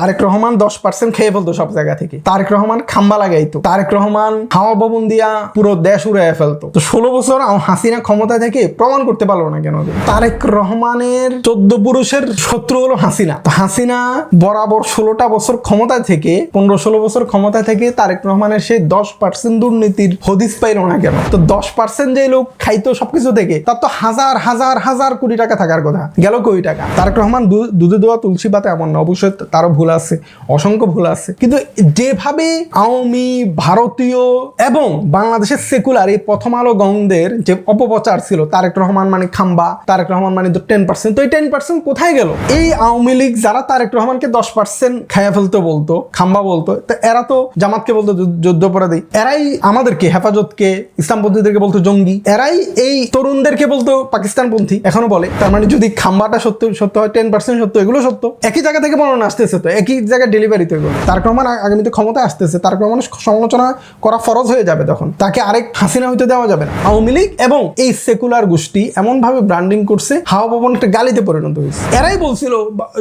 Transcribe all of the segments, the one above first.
তারেক রহমান দশ পার্সেন্ট খেয়ে ফেলতো সব জায়গা থেকে। তারেক রহমান খাম্বা লাগাইতো। তারেক রহমান হাওয়া ভবন দিয়া পুরো দেশ উড়ে ফেলতো। তো ষোলো বছর আম- হাসিনা ক্ষমতা থেকে প্রমাণ করতে পারল না কেন তারেক রহমানের চোদ্দ পুরুষের শত্রু হলো হাসিনা। তো হাসিনা বরাবর ষোলোটা বছর ক্ষমতা থেকে, পনেরো ষোলো বছর ক্ষমতা থেকে তারেক রহমানের সেই দশ পার্সেন্ট দুর্নীতির হদিস পাইলো না কেন? তো দশ পার্সেন্ট যে লোক খাইতো সবকিছু থেকে, তার তো হাজার হাজার হাজার কোটি টাকা থাকার কথা। গেল কোটি টাকা। তারেক রহমান দুধে দেওয়া তুলসী পাতা এমন না, অবশ্যই তারও ভুল আছে, অসংখ্য ভুল আছে। কিন্তু যেভাবে আওয়ামী, ভারতীয় এবং বাংলাদেশের সেকুলার এই প্রথম আলো গঙ্গদের যে অপপ্রচার ছিল, তারেক রহমান মানে খাম্বা, তারেক রহমান মানে টেন পার্সেন্ট তো এই টেন পার্সেন্ট কোথায় গেল? এই আওয়ামী লীগ যারা তারেক রহমানকে দশ পার্সেন্ট খাইয়া ফেলতো বলতো, খাম্বা বলতো, তো এরা তো জামাতকে বলতো যুদ্ধ- যুদ্ধাপরাধী এরাই আমাদেরকে হেফাজতকে, ইসলামপন্থীদেরকে বলতো জঙ্গি। এরাই এই তরুণদেরকে বলতো পাকিস্তানপন্থী। এখনও বলে, তার মানে যদি খাম্বাটা সত্য সত্য হয় টেন পার্সেন্ট সত্য, এগুলো সত্য। একই জায়গা থেকে বর্ণনা আসতেছে তো একই জায়গায় ডেলিভারি তো এগুলো তারক রহমান আ- আগামীতে ক্ষমতা আসতেছে তারক রহমানের সমালোচনা করা ফরজ হয়ে যাবে তখন। তাকে আরেক হাসিনা হইতে দেওয়া যাবে না। আওয়ামী লীগ এবং এই সেকুলার গোষ্ঠী এমন ভাবে ব্র্যান্ডিং করছে হাওয়া ভবন একটা গালিতে পরিণত হয়েছে। এরাই বলছিল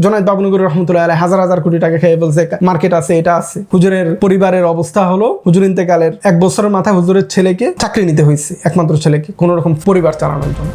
জনায়ত বাবনগর রহমতুল্লাহ আলাই হাজার হাজার কোটি টাকা খেয়ে বলছে মার্কেট আছে, এটা আছে। হুজুরের পরিবারের অবস্থা হলো, হুজুর ইন্তেকালের এক বছরের মাথায় হুজুরের ছেলেকে চাকরি নিতে হয়েছে, একমাত্র ছেলেকে, কোনো রকম পরিবার চালানোর জন্য।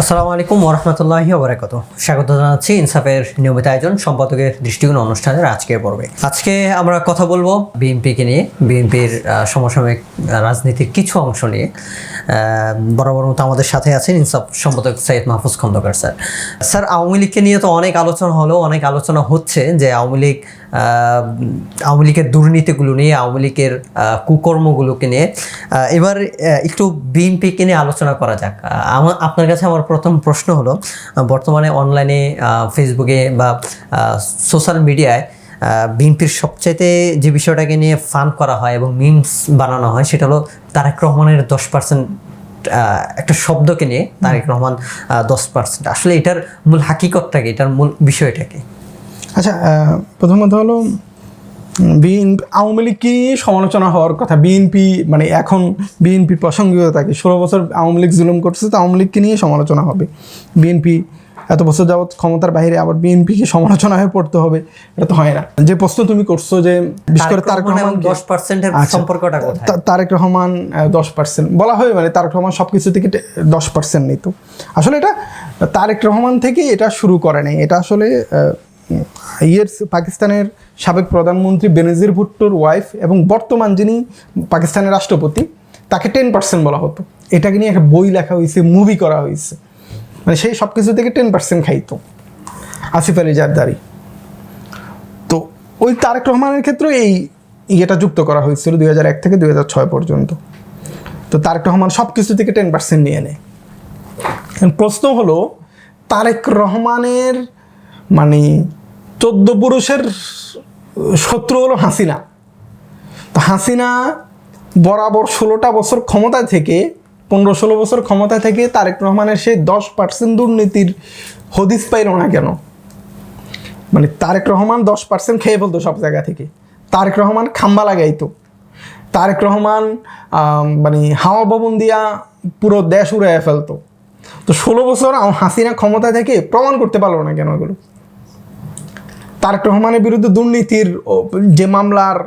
আসসালামু আলাইকুম ওরহমতুল্লাহি ওবরাকাত। স্বাগত জানাচ্ছি ইনসাফের নিয়মিত আয়োজন, সম্পাদকের দৃষ্টিকোণ অনুষ্ঠানের আজকের পর্বে। আজকে আমরা কথা বলব বিএনপিকে নিয়ে, বিএনপির সমসাময়িক রাজনীতির কিছু অংশ নিয়ে। বরাবর মতো আমাদের সাথে আছেন ইনসাফ সম্পাদক সৈয়দ মাহফুজ খন্দকার স্যার। স্যার, আওয়ামী লীগকে নিয়ে তো অনেক আলোচনা হলো, অনেক আলোচনা হচ্ছে যে আওয়ামী লীগ আওয়ামী লীগের দুর্নীতিগুলো নিয়ে আওয়ামী লীগের কুকর্মগুলোকে নিয়ে। এবার একটু বিএনপিকে নিয়ে আলোচনা করা যাক। আমার আপনার কাছে আমার প্রথম প্রশ্ন হলো বর্তমানে অনলাইনে ফেসবুকে বা সোশ্যাল মিডিয়ায় বিএনপির সবচাইতে যে বিষয়টাকে নিয়ে ফান করা হয় এবং মিমস বানানো হয় সেটা হলো তারেক রহমানের দশ পার্সেন্ট একটা শব্দকে নিয়ে তারেক রহমান দশ পার্সেন্ট। আসলে এটার মূল হাকিকতটাকে এটার মূল বিষয়টা কি? আচ্ছা আহ, প্রথমত হলো বিএনপি আওয়ামী লীগ কি সমালোচনা হওয়ার কথা? বিএনপি মানে এখন বিএনপির প্রাসঙ্গিকতা কি ষোলো বছর আওয়ামী লীগ জুলুম করছে তো আওয়ামী লীগকে নিয়ে সমালোচনা হবে। বিএনপি এত বছর যাবৎ ক্ষমতার বাইরে আবার বিএনপিকে সমালোচনা হয়ে পড়তে হবে এটা তো হয় না। যে প্রশ্ন তুমি করছ যে বিশেষ করে তারেক রহমান দশ পার্সেন্টের আচ্ছা। সম্পর্কটা তারেক রহমান দশ পার্সেন্ট বলা হয় মানে তারেক রহমান সব কিছু থেকে দশ পার্সেন্ট নিত আসলে এটা তারেক রহমান থেকে এটা শুরু করে নাই। এটা আসলে ইয়ের পাকিস্তানের সাবেক প্রধানমন্ত্রী বেনজির ভুট্টোর ওয়াইফ এবং বর্তমান যিনি পাকিস্তানের রাষ্ট্রপতি, তাকে টেন পার্সেন্ট বলা হতো। এটাকে নিয়ে একটা বই লেখা হয়েছে মুভি করা হয়েছে। মানে সেই সব কিছু থেকে টেন পার্সেন্ট খাইতো। আসিফ আলী জারদারি। তো ওই তারেক রহমানের ক্ষেত্রে এই ইয়েটা যুক্ত করা হয়েছিল দুই হাজার এক থেকে দুই হাজার ছয় পর্যন্ত। তো তারেক রহমান সব কিছু থেকে টেন পার্সেন্ট নিয়ে নেয়। প্রশ্ন হলো, তারেক রহমানের মানে চোদ্দ পুরুষের শত্রু হলো হাসিনা। তো হাসিনা বরাবর ষোলোটা বছর ক্ষমতা থেকে, পনেরো ষোলো বছর ক্ষমতা থেকে তারেক রহমানের সেই দশ পার্সেন্ট দুর্নীতির হদিস পাইল না কেন? মানে তারেক রহমান দশ পার্সেন্ট খেয়ে ফেলতো সব জায়গা থেকে। তারেক রহমান খাম্বা লাগাইতো। তারেক রহমান মানে হাওয়া ভবন দিয়া পুরো দেশ উড়ে ফেলতো। তো ষোলো বছর হাসিনা ক্ষমতা থেকে প্রমাণ করতে পারল না কেন এগুলো? তারেক রহমানের বিরুদ্ধে দুর্নীতির যে মামলার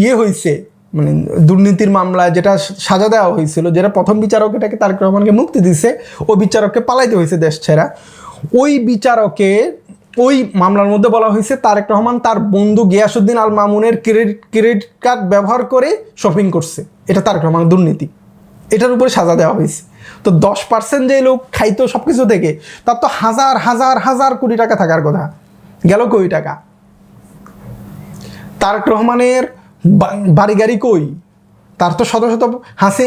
ইয়ে হয়েছে মানে দুর্নীতির মামলা যেটা সাজা দেওয়া হয়েছিল যেটা প্রথম বিচারক এটাকে তারেক রহমানকে মুক্তি দিছে, ওই বিচারককে পালাইতে হয়েছে দেশ ছেড়া। ওই বিচারকে, ওই মামলার মধ্যে বলা হয়েছে তারেক রহমান তার বন্ধু গিয়াসুদ্দিন আল মামুনের ক্রেডিট ক্রেডিট কার্ড ব্যবহার করে শপিং করছে। এটা তারেক রহমানের দুর্নীতি। এটার উপরে সাজা দেওয়া হয়েছে তো দশ পার্সেন্ট যে লোক খাইতো সব কিছু থেকে, তার তো হাজার হাজার হাজার কোটি টাকা থাকার কথা। গেল কোটি টাকা? তারেক রহমানের বাড়ি গাড়ি কই? তার তো শত শত হাসি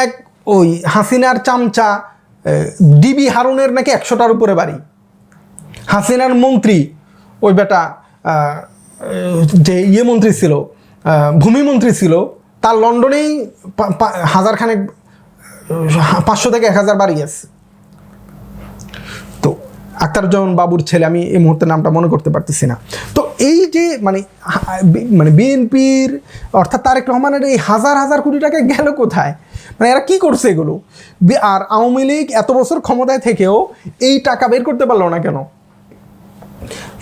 এক ওই হাসিনার চামচা ডিবি হারুনের নাকি একশোটার উপরে বাড়ি। হাসিনার মন্ত্রী ওই বেটা যে ইয়ে মন্ত্রী ছিল আহ, ভূমি মন্ত্রী ছিল তার লন্ডনেই পা- পা- হাজার খানেক পাঁচশো থেকে এক হাজার বাড়ি আছে আক্তারুজ্জামান বাবুর ছেলে, আমি এই মুহূর্তে নামটা মনে করতে পারতেছি না। তো এই যে মানে মানে বিএনপির, অর্থাৎ তারেক রহমানের এই হাজার হাজার কোটি টাকা গেল কোথায়? মানে এরা কি করছে এগুলো? আর আওয়ামী লীগ এত বছর ক্ষমতায় থেকেও এই টাকা বের করতে পারল না কেন?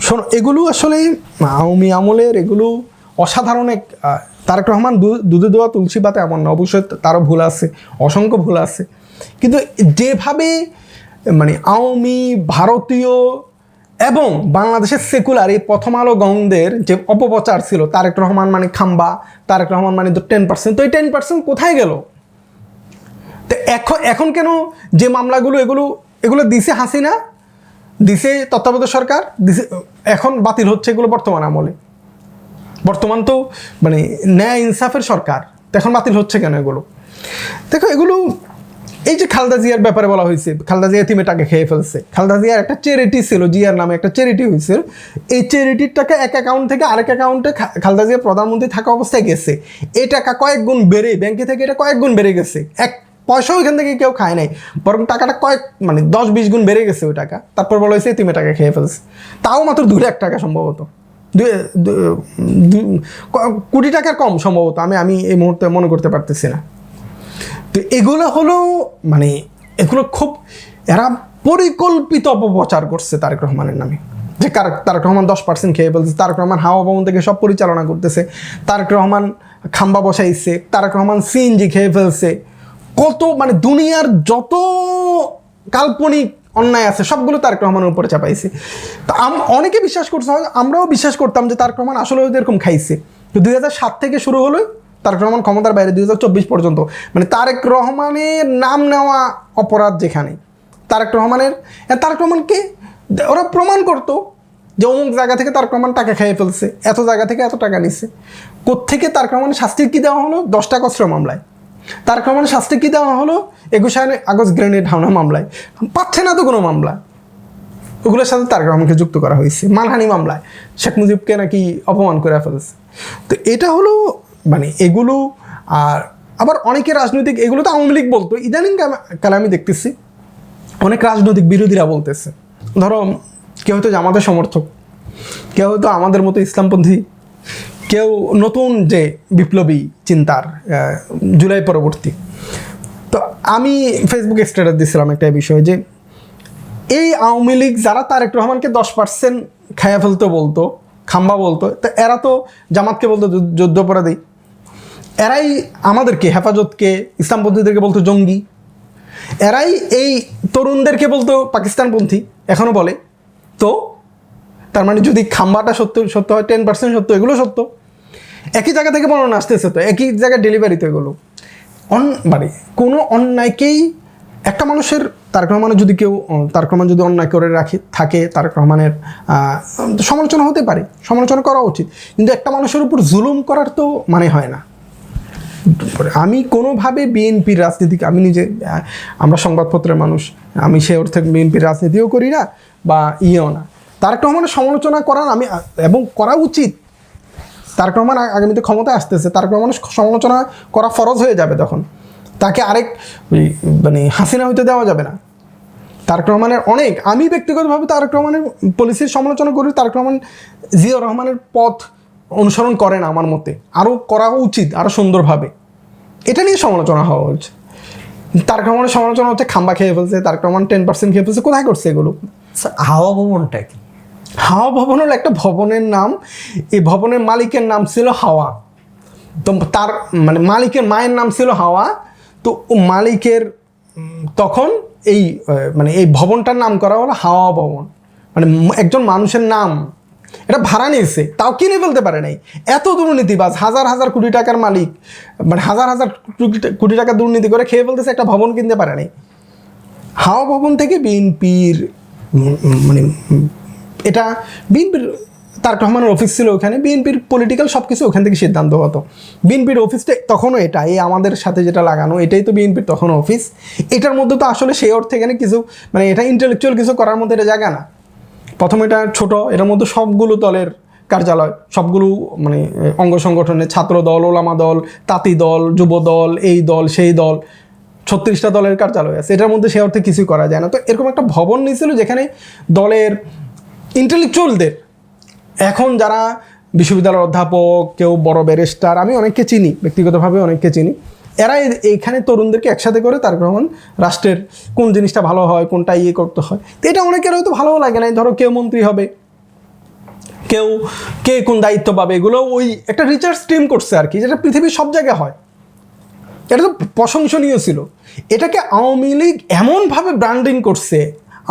শোনো, এগুলো আসলে আওয়ামী আমলের এগুলো অসাধারণ এক তারেক রহমান দুধে দেওয়া তুলসী পাতা এমন না। অবশ্যই তারও ভুল আছে, অসংখ্য ভুল আছে। কিন্তু যেভাবে মানে আওয়ামী, ভারতীয় এবং বাংলাদেশের সেকুলার এই প্রথম আলো গংদের যে অপপ্রচার ছিল, তারেক রহমান মানে খাম্বা, তারেক রহমান মানে টেন পার্সেন্ট তো এই টেন পার্সেন্ট কোথায় গেল? তো এখন এখন কেন যে মামলাগুলো এগুলো এগুলো দিছে হাসিনা, দিছে তত্ত্বাবধায়ক সরকার, দিছে, এখন বাতিল হচ্ছে এগুলো বর্তমান আমলে। বর্তমান তো মানে ন্যায় ইনসাফের সরকার, তো এখন বাতিল হচ্ছে কেন এগুলো? দেখো, এগুলো এই যে খালদা জিয়ার ব্যাপারে বলা হয়েছে, খালদা জিয়া তিমে টাকা খেয়ে ফেলছে। খালদা জিয়ার একটা চ্যারিটি ছিল, জিয়ার নামে একটা চ্যারিটি হয়েছে। এই চ্যারিটির টাকা এক অ্যাকাউন্ট থেকে আরেক অ্যাকাউন্টে খালদা জিয়া প্রধানমন্ত্রী থাকা অবস্থায় গেছে। এই টাকা কয়েক গুণ বেড়ে ব্যাংকে থেকে এটা কয়েক গুণ বেড়ে গেছে। এক পয়সাও এখান থেকে কেউ খায় নাই। বরং টাকাটা কয়েক মানে দশ বিশ গুণ বেড়ে গেছে ওই টাকা। তারপর বলা হয়েছে তিমে টাকা খেয়ে ফেলছে। তাও মাত্র দু লাখ টাকা সম্ভবত। কোটি টাকার কম সম্ভবত। আমি আমি এই মুহূর্তে মনে করতে পারতেছি না। তো এগুলো হলো মানে এগুলো খুব, এরা পরিকল্পিত অপপ্রচার করছে তারেক রহমানের নামে। যে কার- তারেক রহমান দশ পার্সেন্ট খেয়ে ফেলছে, তারেক রহমান হাওয়া ভবন থেকে সব পরিচালনা করতেছে, তারেক রহমান খাম্বা বসাইছে, তারেক রহমান সিএনজি খেয়ে ফেলছে। কত মানে দুনিয়ার যত কাল্পনিক অন্যায় আছে, সবগুলো তারেক রহমানের উপরে চাপাইছে। তো আম- অনেকে বিশ্বাস করছে, আমরাও বিশ্বাস করতাম যে তারেক রহমান আসলে ওদের এরকম খাইছে। তো দুই সাত থেকে শুরু হলো তারেক রহমান ক্ষমতার বাইরে দুই হাজার চব্বিশ পর্যন্ত। মানে তারেক রহমানের নাম নেওয়া অপরাধ যেখানে, তারেক রহমানের তারেক রহমানকে ওরা প্রমাণ করতো যে অমুক জায়গা থেকে তার রহমান টাকা খেয়ে ফেলছে, এত জায়গা থেকে এত টাকা নিচ্ছে কোত্থেকে তার রহমানের শাস্তি কী দেওয়া হলো? দশ টাকা অস্ত্র মামলায়। তার রহমানের শাস্তি কী দেওয়া হলো? একুশে আগস্ট গ্রেনেড হামলা মামলায়। পাচ্ছে না তো কোনো মামলা। ওগুলোর সাথে তারেক রহমানকে যুক্ত করা হয়েছে। মানহানি মামলায়। শেখ মুজিবকে নাকি অপমান করে ফেলেছে। তো এটা হলো মানে এগুলো আর আবার অনেকে রাজনৈতিক, এগুলো তো আওয়ামী লীগ বলতো। ইদানিং কালে আমি দেখতেছি, অনেক রাজনৈতিক বিরোধীরা বলতেছে। ধরো, কেউ হয়তো জামাতের সমর্থক, কেউ হয়তো আমাদের মতো ইসলামপন্থী, কেউ নতুন যে বিপ্লবী চিন্তার জুলাই পরবর্তী। তো আমি ফেসবুকে স্ট্যাটাস দিয়েছিলাম একটা বিষয়ে যে, এই আওয়ামী লীগ যারা তারেক রহমানকে দশ পার্সেন্ট খাইয়া ফেলতে বলতো, খাম্বা বলতো, তো এরা তো জামাতকে বলতো যুদ্ধ- যুদ্ধাপরাধী। এরাই আমাদেরকে, হেফাজতকে ইসলামপন্থীদেরকে বলতো জঙ্গি। এরাই এই তরুণদেরকে বলতো পাকিস্তানপন্থী এখনও বলে। তো, তার মানে যদি খাম্বাটা সত্য সত্য হয় টেন পার্সেন্ট সত্য, এগুলো সত্য। একই জায়গা থেকে বর্ণনা আসতেছে তো, একই জায়গায় ডেলিভারি তো এগুলো। অন মানে কোনো অন্যায়কেই একটা মানুষের তারক রহমানের যদি কেউ, তারক রহমান যদি অন্যায় করে রাখে, থাকে, তারক রহমানের সমালোচনা হতে পারে, সমালোচনা করা উচিত। কিন্তু একটা মানুষের উপর জুলুম করার তো মানে হয় না। আমি কোনোভাবে বিএনপির রাজনীতিকে আমি নিজে, আমরা সংবাদপত্রের মানুষ, আমি সে অর্থে বিএনপির রাজনীতিও করি না বা ইয়েও না। তারেক রহমানের সমালোচনা করার আমি, এবং করা উচিত। তারেক রহমান আগামীতে ক্ষমতায় আসতেছে, তারেক রহমানের সমালোচনা করা ফরজ হয়ে যাবে তখন। তাকে আরেক মানে হাসিনা হইতে দেওয়া যাবে না। তারেক রহমানের অনেক, আমি ব্যক্তিগতভাবে তারেক রহমানের পলিসির সমালোচনা করি, তারেক রহমান জিয়া রহমানের পথ অনুসরণ করে না আমার মতে। আরও করা উচিত আরও সুন্দরভাবে। এটা নিয়ে সমালোচনা হওয়া উচিত। তারেক রহমানের সমালোচনা হচ্ছে খাম্বা খেয়ে ফেলছে তারেক রহমান টেন পার্সেন্ট খেয়ে ফেলছে কোথায় করছে এগুলো? হাওয়া ভবনটা কি? হাওয়া ভবন হলো একটা ভবনের নাম এই ভবনের মালিকের নাম ছিল হাওয়া। তো তার মানে মালিকের মায়ের নাম ছিল হাওয়া। তো ও মালিকের তখন এই মানে এই ভবনটার নাম করা হলো হাওয়া ভবন। মানে একজন মানুষের নাম। এটা ভাড়া নিয়েছে, তাও কিনে ফেলতে পারে নাই। এত দুর্নীতিবাজ, হাজার হাজার কোটি টাকার মালিক মানে হাজার হাজার কোটি- টাকা দুর্নীতি করে খেয়ে ফেলতেছে, একটা ভবন কিনতে পারে নাই। হাওয়া ভবন থেকে বিএনপির মানে এটা বিএনপির, তারেক রহমানের অফিস ছিল ওখানে, বিএনপির পলিটিক্যাল সব কিছু ওখান থেকে সিদ্ধান্ত হতো। বিএনপির অফিসটা তখনও এটা, এই আমাদের সাথে যেটা লাগানো, এটাই তো বিএনপির তখনও অফিস এটার মধ্যে তো আসলে সেই অর্থে এখানে কিছু মানে এটা ইন্টেলেকচুয়াল কিছু করার মধ্যে এটা জায়গা না। প্রথম এটা ছোট এটার মধ্যে সবগুলো দলের কার্যালয়, সবগুলো মানে অঙ্গ সংগঠনের ছাত্র দল, ওলামা দল, তাঁতি দল, যুব দল, এই দল, সেই দল, ছত্রিশটা দলের কার্যালয় আছে। এটার মধ্যে সে অর্থে কিছুই করা যায় না। তো এরকম একটা ভবন নিয়েছিল যেখানে দলের ইন্টেলেকচুয়ালদের এখন যারা বিশ্ববিদ্যালয়ের অধ্যাপক, কেউ বড় ব্যারিস্টার আমি অনেককে চিনি, ব্যক্তিগতভাবে অনেককে চিনি এরা এইখানে তরুণদেরকে একসাথে করে তার রহমান রাষ্ট্রের কোন জিনিসটা ভালো হয়, কোনটা ইয়ে করতে হয়। তো এটা অনেকের হয়তো ভালোও লাগে না। ধরো কেউ মন্ত্রী হবে, কেউ, কে কোন দায়িত্ব পাবে, এগুলো ওই একটা রিচার্জ টিম করছে আর কি, যেটা পৃথিবীর সব জায়গায় হয়। এটা তো প্রশংসনীয় ছিল। এটাকে আওয়ামী লীগ এমনভাবে ব্র্যান্ডিং করছে,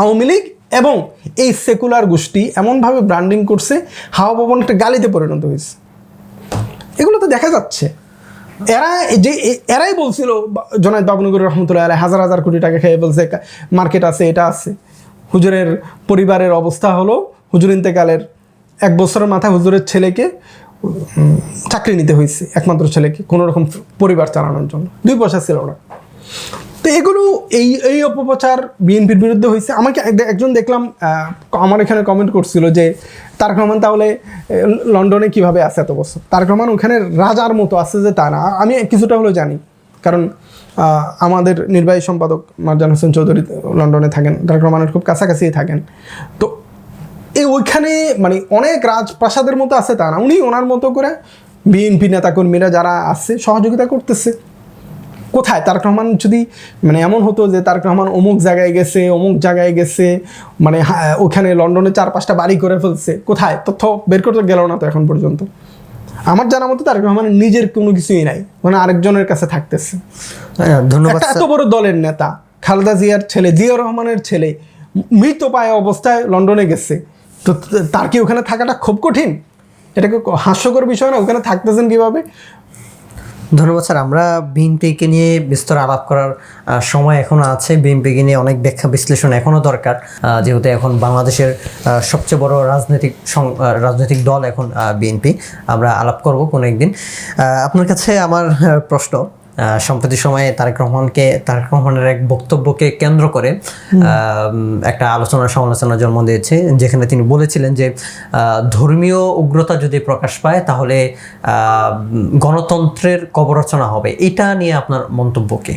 আওয়ামী লীগ এবং এই সেকুলার গোষ্ঠী এমনভাবে ব্র্যান্ডিং করছে, হাওয়া ভবন একটা গালিতে পরিণত হয়েছে। এগুলো তো দেখা যাচ্ছে। এরা যে এরাই বলছিল জনায়দ বাবুনগর রহমতুল্লাহ আলাই হাজার হাজার কোটি টাকা খেয়ে বলছে মার্কেট আছে, এটা আছে। হুজুরের পরিবারের অবস্থা হলো, হুজুর ইন্তেকালের এক বছরের মাথায় হুজুরের ছেলেকে চাকরি নিতে হয়েছে, একমাত্র ছেলেকে, কোনো রকম পরিবার চালানোর জন্য। দুই পয়সা ছিল ওরা তো এগুলো এই এই অপপ্রচার বিএনপির বিরুদ্ধে হয়েছে। আমাকে এক- একজন দেখলাম আমার এখানে কমেন্ট করছিল যে, তারক রহমান তাহলে লন্ডনে কীভাবে আছে এত বছর? তারক রহমান ওখানে রাজার মতো আছে যে তা না। আমি কিছুটা হলেও জানি। কারণ আমাদের নির্বাহী সম্পাদক মারজান হোসেন চৌধুরী লন্ডনে থাকেন। তারক রহমানের খুব কাছাকাছি থাকেন। তো এই ওইখানে মানে অনেক রাজপ্রাসাদের মতো আছে তা না। উনি ওনার মতো করে বিএনপি নেতাকর্মীরা যারা আছে, সহযোগিতা করতেছে। কোথায়? তারক রহমান যদি মানে এমন হতো যে তারক রহমান অমুক জায়গায় গেছে অমুক জায়গায় গেছে মানে ওখানে লন্ডনে চার পাঁচটা বাড়ি করে ফেলছে কোথায়? তথ্য বের করতে গেল না তো এখন পর্যন্ত। আমার জানা মতো তারক রহমানের নিজের কোনো কিছুই নাই মানে আরেকজনের কাছে থাকতেছে। হ্যাঁ, ধন্যবাদ এত বড় দলের নেতা খালেদা জিয়ার ছেলে জিয়া রহমানের ছেলে মৃত পায় অবস্থায় লন্ডনে গেছে। তো তার কি ওখানে থাকাটা খুব কঠিন? এটাকে হাস্যকর বিষয় না? ওখানে থাকতেছেন কীভাবে? ধন্যবাদ স্যার। আমরা বিএনপিকে নিয়ে বিস্তর আলাপ করার সময় এখনও আছে। বিএনপিকে নিয়ে অনেক ব্যাখ্যা বিশ্লেষণ এখনও দরকার। যেহেতু এখন বাংলাদেশের সবচেয়ে বড় রাজনৈতিক রাজনৈতিক দল এখন বিএনপি। আমরা আলাপ করব কোনো একদিন। আপনার কাছে আমার প্রশ্ন। সম্প্রতি সময়ে তারেক রহমানকে তারেক রহমানের এক বক্তব্যকে কেন্দ্র করে একটা আলোচনা সমালোচনা জন্ম দিয়েছে যেখানে তিনি বলেছিলেন যে ধর্মীয় উগ্রতা যদি প্রকাশ পায় তাহলে গণতন্ত্রের কবরচনা হবে। এটা নিয়ে আপনার মন্তব্য কি?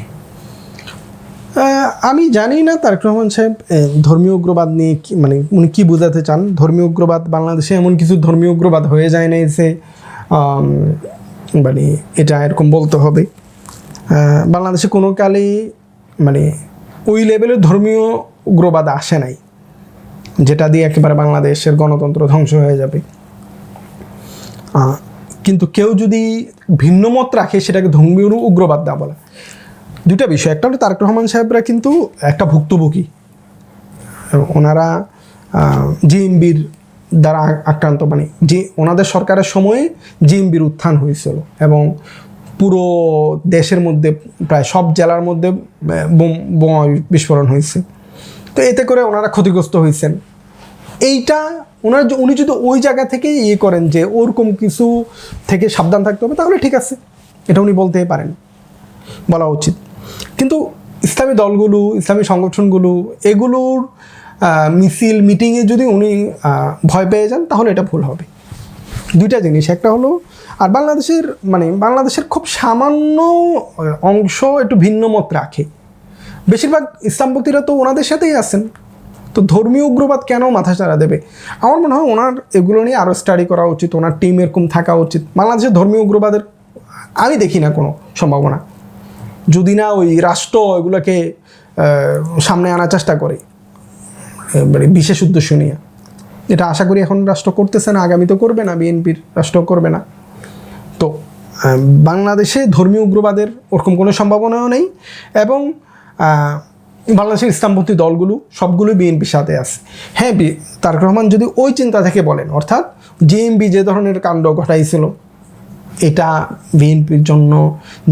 আমি জানি না তারেক রহমান সাহেব ধর্মীয় উগ্রবাদ নিয়ে মানে উনি কী বোঝাতে চান? ধর্মীয় উগ্রবাদ বাংলাদেশে এমন কিছু ধর্মীয় উগ্রবাদ হয়ে যায় না আম, মানে এটা এরকম বলতে হবে। বাংলাদেশে কোনো কালেই মানে ওই লেভেলের ধর্মীয় উগ্রবাদ আসে নাই, যেটা দিয়ে একেবারে বাংলাদেশের গণতন্ত্র ধ্বংস হয়ে যাবে। কিন্তু কেউ যদি ভিন্ন মত রাখে, সেটাকে ধর্মীয় উগ্রবাদ দেওয়া বলে। দুটা বিষয়, একটা হলো তারেক রহমান সাহেবরা কিন্তু একটা ভুক্তভোগী। ওনারা জিএমবির দ্বারা আক্রান্ত মানে যে ওনাদের সরকারের সময়ে জিএমবির উত্থান হয়েছিল এবং পুরো দেশের মধ্যে, প্রায় সব জেলার মধ্যে বোম- বিস্ফোরণ হয়েছে। তো এতে করে ওনারা ক্ষতিগ্রস্ত হয়েছেন। এইটা ওনার উনি যদি ওই জায়গা থেকে ইয়ে করেন যে ওরকম কিছু থেকে সাবধান থাকতে হবে, তাহলে ঠিক আছে। এটা উনি বলতেই পারেন। বলা উচিত। কিন্তু ইসলামী দলগুলো, ইসলামী সংগঠনগুলো এগুলোর মিছিল, মিটিংয়ে যদি উনি ভয় পেয়ে যান, তাহলে এটা ভুল হবে। দুইটা জিনিস। একটা হলো আর বাংলাদেশের মানে বাংলাদেশের খুব সামান্য অংশ একটু ভিন্ন মত রাখে। বেশিরভাগ ইসলামপতিরা তো ওনাদের সাথেই আছেন। তো ধর্মীয় উগ্রবাদ কেন মাথা চাড়া দেবে? আমার মনে হয় ওনার এগুলো নিয়ে আরও স্টাডি করা উচিত, ওনার টিম এরকম থাকা উচিত। বাংলাদেশের ধর্মীয় উগ্রবাদের আমি দেখি না কোনো সম্ভাবনা। যদি না ওই রাষ্ট্র এগুলোকে সামনে আনার চেষ্টা করে মানে বিশেষ উদ্দেশ্য নিয়ে। এটা আশা করি এখন রাষ্ট্র করতেছে না আগামী তো করবে না, বিএনপির রাষ্ট্র করবে না। বাংলাদেশে ধর্মীয় উগ্রবাদের ওরকম কোনো সম্ভাবনাও নেই এবং বাংলাদেশের ইসলামপন্থী দলগুলো সবগুলো বিএনপির সাথে আছে। হ্যাঁ তারেক রহমান যদি ওই চিন্তা থেকে বলেন, অর্থাৎ জেএমবি যে ধরনের কাণ্ড ঘটাইছিল, এটা বিএনপির জন্য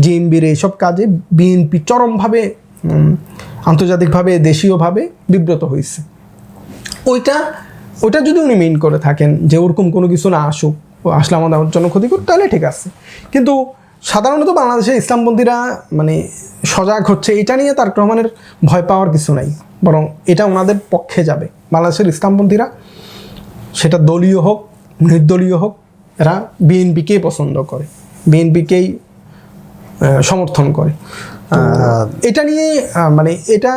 জিএমবির এইসব কাজে বিএনপি চরমভাবে আন্তর্জাতিকভাবে, দেশীয়ভাবে বিব্রত হয়েছে। ওইটা ওইটা যদি উনি মেন করে থাকেন যে ওরকম কোনো কিছু না আসুক আসলে আমাদের জন্য ক্ষতিকর, তাহলে ঠিক আছে। কিন্তু সাধারণত বাংলাদেশে ইসলামপন্থীরা মানে সজাগ হচ্ছে এটা নিয়ে তার রহমানের ভয় পাওয়ার কিছু নাই। বরং এটা ওনাদের পক্ষে যাবে। বাংলাদেশের ইসলামপন্থীরা, সেটা দলীয় হোক, নির্দলীয় হোক, এরা বিএনপিকেই পছন্দ করে। বিএনপিকেই সমর্থন করে। এটা নিয়ে মানে এটা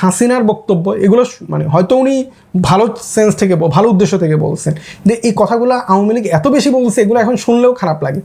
হাসিনার বক্তব্য এগুলো মানে হয়তো উনি ভালো সেন্স থেকে ভালো উদ্দেশ্য থেকে বলছেন। যে এই কথাগুলো আওয়ামী লীগ এত বেশি বলছে এগুলো এখন শুনলেও খারাপ লাগে।